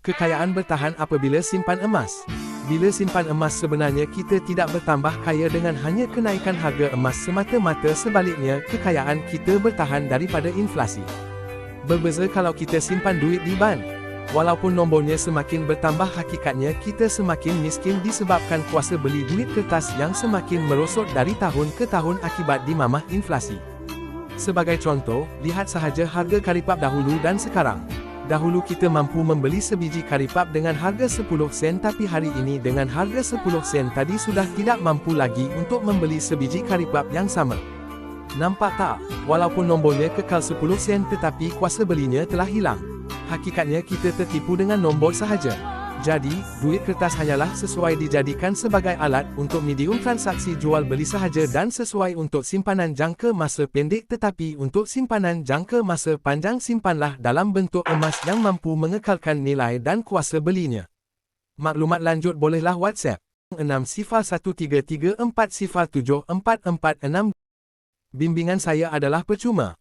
Kekayaan bertahan apabila simpan emas. Bila simpan emas sebenarnya kita tidak bertambah kaya dengan hanya kenaikan harga emas semata-mata sebaliknya kekayaan kita bertahan daripada inflasi. Berbeza kalau kita simpan duit di bank. Walaupun nombornya semakin bertambah hakikatnya kita semakin miskin disebabkan kuasa beli duit kertas yang semakin merosot dari tahun ke tahun akibat dimamah inflasi. Sebagai contoh, lihat sahaja harga karipap dahulu dan sekarang. Dahulu kita mampu membeli sebiji karipap dengan harga 10 sen tapi hari ini dengan harga 10 sen tadi sudah tidak mampu lagi untuk membeli sebiji karipap yang sama. Nampak tak? Walaupun nombornya kekal 10 sen tetapi kuasa belinya telah hilang. Hakikatnya kita tertipu dengan nombor sahaja. Jadi, duit kertas hanyalah sesuai dijadikan sebagai alat untuk medium transaksi jual beli sahaja dan sesuai untuk simpanan jangka masa pendek tetapi untuk simpanan jangka masa panjang simpanlah dalam bentuk emas yang mampu mengekalkan nilai dan kuasa belinya. Maklumat lanjut bolehlah WhatsApp 6 sifar 1334 sifar 7446 Bimbingan saya adalah percuma.